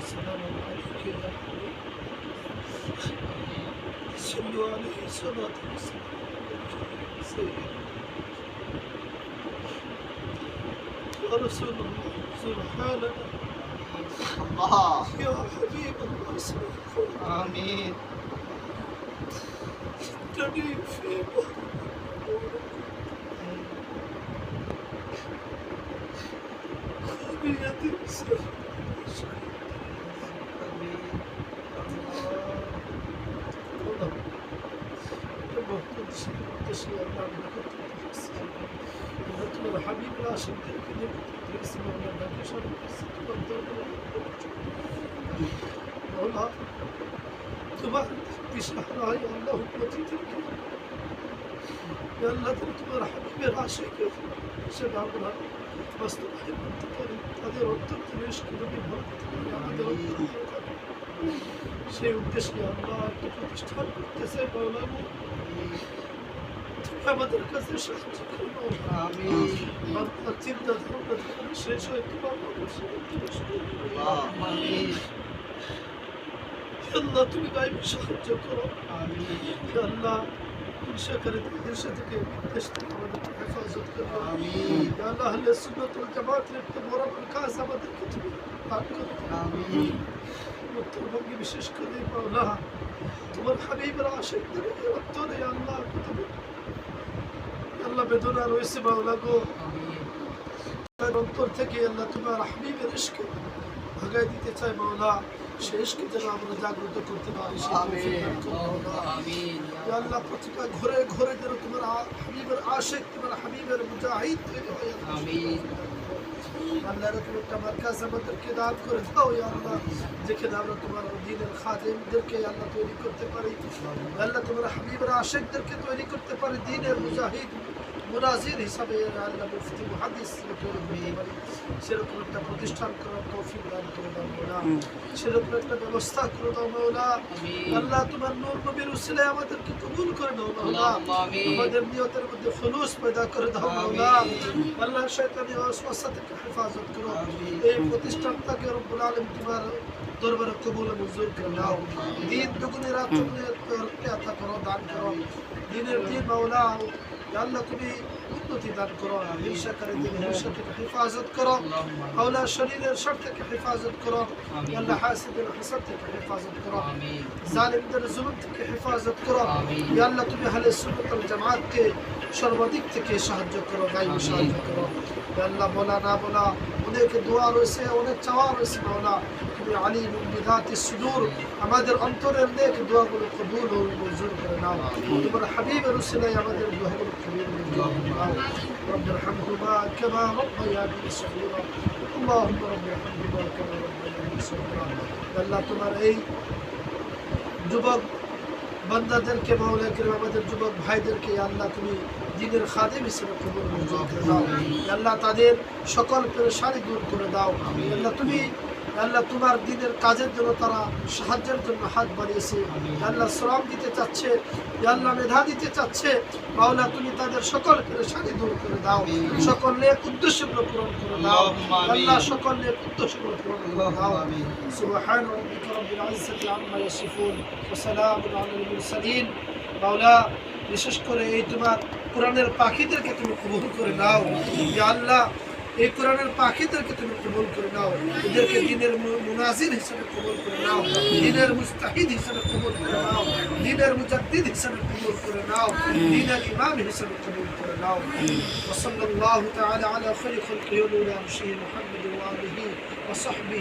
السلام عليك يا حبيبي صلوا عليه صلاة وسلام يا رسول الله زر حالنا الله الشيء اللي نحط نحط له حبيبنا عشان كده تدرس ما بنعملش بقول لها تبقى تشرح لها يا الله امتي تبكي يا الله تبقى حبيبي عاشق شد عمرها بس تبقى قادر تبقى مشكله منها قادر شيء وتشكي الله تبقى تشتغل تسيبها ولا আমাদের কাছে সাহায্য করো মাওলা। آمين আপনার চিন্তা ধারণা ধারণা শেষ হয় তোমার মানুষের اللهم آمين আল্লাহ তুমি গাইবে সাহায্য করো آمين আল্লাহ হিংসাকারীদের হিংসা থেকে বিদ্বেষ থেকে আমাদেরকে হেফাজত করো آمين আল্লাহ আহলে সুন্নাত ওয়াল জামাতের একটা বড় বড় কাজ উত্তরবঙ্গে বিশেষ করে মাওলা তোমার হাবিবের আশেকদের উত্তরে আল্লাহ আল্লাহ বেদনা রয়েছে মাওলা গো। অন্তর থেকে আল্লাহ তোমার হাবিবের ইস্কে ভাগাই দিতে চাই মাওলা। শেষকে যেন আমরা জাগ্রত করতে পারি আল্লাহ প্রতিটা ঘরে ঘরে যেন তোমার হাবিবের আশেক তোমার হাবিবের মুজাহিদ তৈরি হয় আল্লাহ রকম একটা মার্কাজ আমাদেরকে দান করে দাও আল্লাহ। যেখানে আমরা তোমার দিনের খাদেমদেরকে আল্লাহ তৈরি করতে পারি। আল্লাহ তোমার হাবিবরা আশেকদেরকে তৈরি করতে পারি। দিনের মুজাহিদ মুরাজির হিসাবে আল্লাহ মুফতি মহাদিস সেরকম একটা প্রতিষ্ঠান করার কফি দান করে দাও মোলা। সেরকম একটা ব্যবস্থা করে দাও মৌলা। আল্লাহ তোমার নূর নবীর উসিলে আমাদেরকে কবুল করে দাও মৌলা। আমাদের নিয়তের মধ্যে ফলুস পয়দা করে দাও মৌলা। আল্লাহ শয়তানি অস্বস্থা হেফাজত করো آمين এই প্রতিষ্ঠানটাকে রব্বুল আলামিন তোমার দরবারে কবুল ও মঞ্জুর করে নাও দিন দুগুণে রাত চুগুণে তরফে আতা করো দান করো দিনের দিন মাওলা ইয়া আল্লাহ তুমি উন্নতি দান করো হিংসা করে দিন হিংসা থেকে হেফাজত করো اللهم মাওলা শরীরের শর থেকে হেফাজত করো آمين ইয়া আল্লাহ হাসিদের হাসাদ থেকে হেফাজত করো آمين জালিমদের জুলুম থেকে হেফাজত করো আমিন। ইয়া আল্লাহ তুমি হালে সুন্নাত ওয়াল জামাতকে সর্বাধিক থেকে সাহায্য করো গাইবে আমিন। সাহায্য করো ইয়া আল্লাহ বলা না বলা অনেক দোয়া রয়েছে অনেক চাওয়া রয়েছে মাওলা তুমি আলী বিধাতি সুদূর আমাদের অন্তরের নেক দোয়াগুলো কবুল ও মঞ্জুর করে নাও আমিন। তোমার হাবিবের উসিলায় আমাদের দোয়াগুলো কবুল ও মঞ্জুর করে নাও رب ارحمهما كما ربياني صغيرا اللهم رب ارحمهما كما ربياني صغيرا يا الله তোমার এই যুবক বান্দাদেরকে, মাওলা আমাদের যুবক ভাইদেরকে, আল্লাহ তুমি দিনের খাদেম হিসেবে করে দাও। আল্লাহ তাদের সকল পেরেশানি দূর করে দাও। আল্লাহ তুমি আল্লাহ তোমার দিনের কাজের জন্য তারা সাহায্যের জন্য হাত বাড়িয়েছে। আল্লাহ শ্রম দিতে চাচ্ছে আল্লাহ মেধা দিতে চাচ্ছে। মাওলা তুমি তাদের সকল পরেশানি দূর করে দাও। সকল নেক উদ্দেশ্যগুলো পূরণ করে দাও। আল্লাহ সকল নেক উদ্দেশ্যগুলো পূরণ করে দাও। সুবহান রাব্বিকা রব্বিল আম্মা ইয়াসিফুন ওয়া সালামুন আলাল মুরসালিন। মাওলা বিশেষ করে এই তোমার কোরআনের পাখিদেরকে তুমি কবুল করে নাও। আল্লাহ এই কোরআনের পাখিদেরকে তুমি কবুল করে নাও এদেরকে দিনের মু- মুনাজির হিসেবে কবুল করে নাও দিনের মুস্তাহিদ হিসেবে কবুল করে নাও দিনের মুজাদ্দিদ হিসেবে কবুল করে নাও দিনের ইমাম হিসেবে কবুল করে নাও وصلى الله تعالى على خير خلقه ونور عرشه محمد وآله وصحبه